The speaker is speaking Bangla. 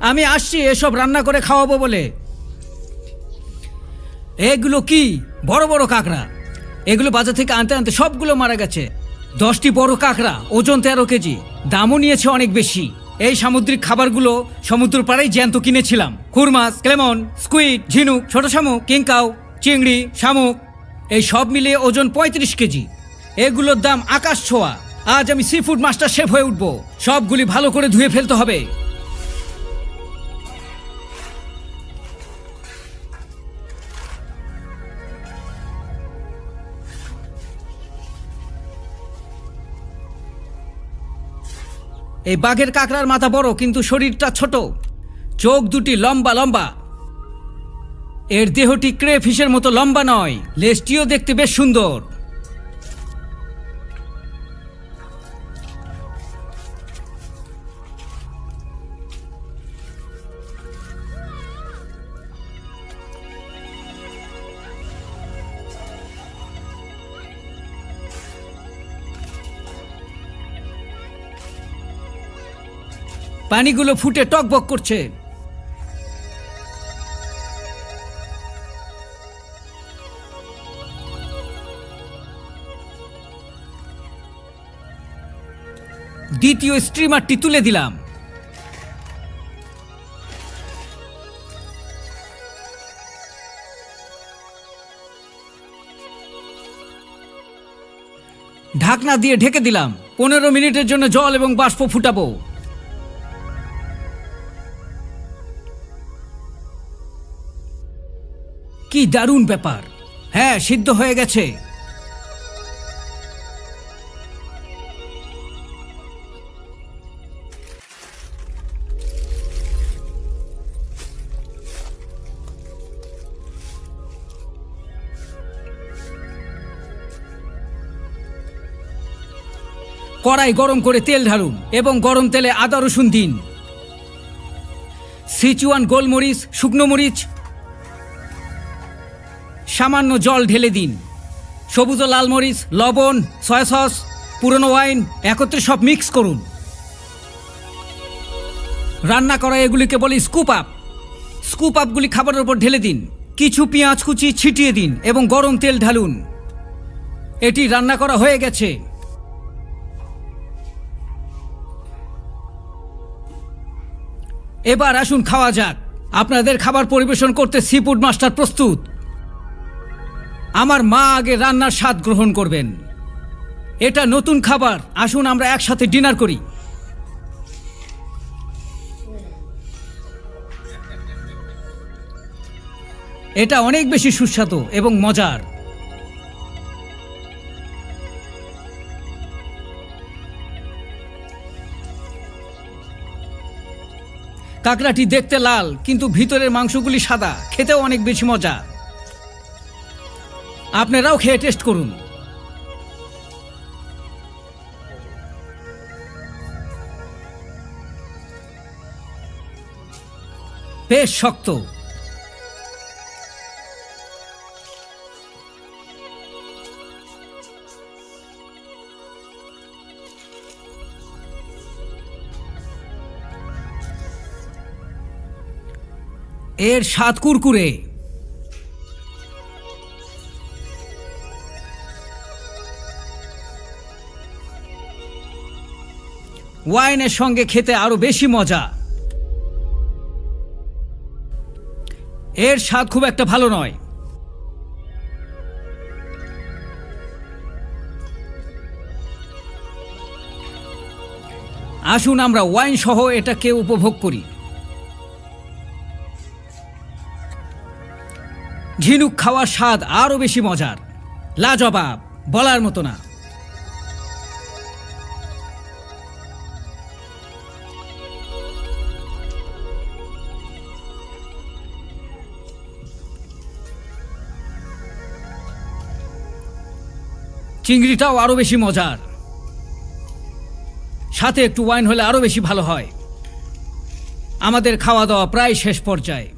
আমি আসছি, এসব রান্না করে খাওয়াবো বলে। এগুলো কি? বড় বড় কাঁকড়া। এগুলো বাজার থেকে আনতে আনতে সবগুলো মারা গেছে। দশটি বড় কাঁকড়া, ওজন তেরো কেজি। দামও নিয়েছে অনেক বেশি। এই সামুদ্রিক খাবারগুলো সমুদ্র পাড়ায় জ্যান্ত কিনেছিলাম। খুরমাস ক্লেমন স্কুইড, ঝিনুক ছোট শামুক কিংকাও, চিংড়ি, শামুক, এই সব মিলিয়ে ওজন পঁয়ত্রিশ কেজি। এগুলোর দাম আকাশ ছোঁয়া। আজ আমি সি ফুড মাস্টার শেফ হয়ে উঠবো। সবগুলি ভালো করে ধুয়ে ফেলতে হবে। এই বাঘের কাকড়ার মাথা বড়, কিন্তু শরীরটা ছোট। চোখ দুটি লম্বা লম্বা। এর দেহটি ক্রেফিসের মতো লম্বা নয়, লেজটিও দেখতে বেশ সুন্দর। পানিগুলো ফুটে টকবক করছে। দ্বিতীয় স্ট্রিমারটি তুলে দিলাম। ঢাকনা দিয়ে ঢেকে দিলাম। পনেরো মিনিটের জন্য জল এবং বাষ্প ফুটাবো। কি দারুণ ব্যাপার। হ্যাঁ সিদ্ধ হয়ে গেছে। কড়াই গরম করে তেল ঢালুন এবং গরম তেলে আদা রসুন দিন। সিচুয়ান গোলমরিচ, শুকনো মরিচ সামান্য জল ঢেলে দিন। সবুজ ও লাল মরিচ, লবণ, সয়া সস, পুরনো ওয়াইন একত্রে সব মিক্স করুন। রান্না করা এগুলিকে বলি স্কুপ আপ স্কুপ আপগুলি খাবারের উপর ঢেলে দিন। কিছু পেঁয়াজ কুচি ছিটিয়ে দিন এবং গরম তেল ঢালুন। এটি রান্না করা হয়ে গেছে। এবার আসুন খাওয়া যাক। আপনাদের খাবার পরিবেশন করতে সিফুড মাস্টার প্রস্তুত। আমার মা আগে রান্নার স্বাদ গ্রহণ করবেন। এটা নতুন খাবার। আসুন, আমরা একসাথে ডিনার করি। এটা অনেক বেশি সুস্বাদু এবং মজার। কাঁকড়াটি দেখতে লাল, কিন্তু ভিতরের মাংসগুলি সাদা। খেতেও অনেক বেশি মজা। আপনারাও খেয়ে টেস্ট করুন। বেশ শক্ত। এর স্বাদ কুরকুরে। ওয়াইনের সঙ্গে খেতে আরও বেশি মজা। এর স্বাদ খুব একটা ভালো নয়। আসুন আমরা ওয়াইন সহ এটাকে উপভোগ করি। ঝিনুক খাওয়ার স্বাদ আরও বেশি মজার। লাজবাব, বলার মতো না। চিংড়িটাও আরও বেশি মজার। সাথে একটু ওয়াইন হলে আরও বেশি ভালো হয়। আমাদের খাওয়া দাওয়া প্রায় শেষ পর্যায়ে।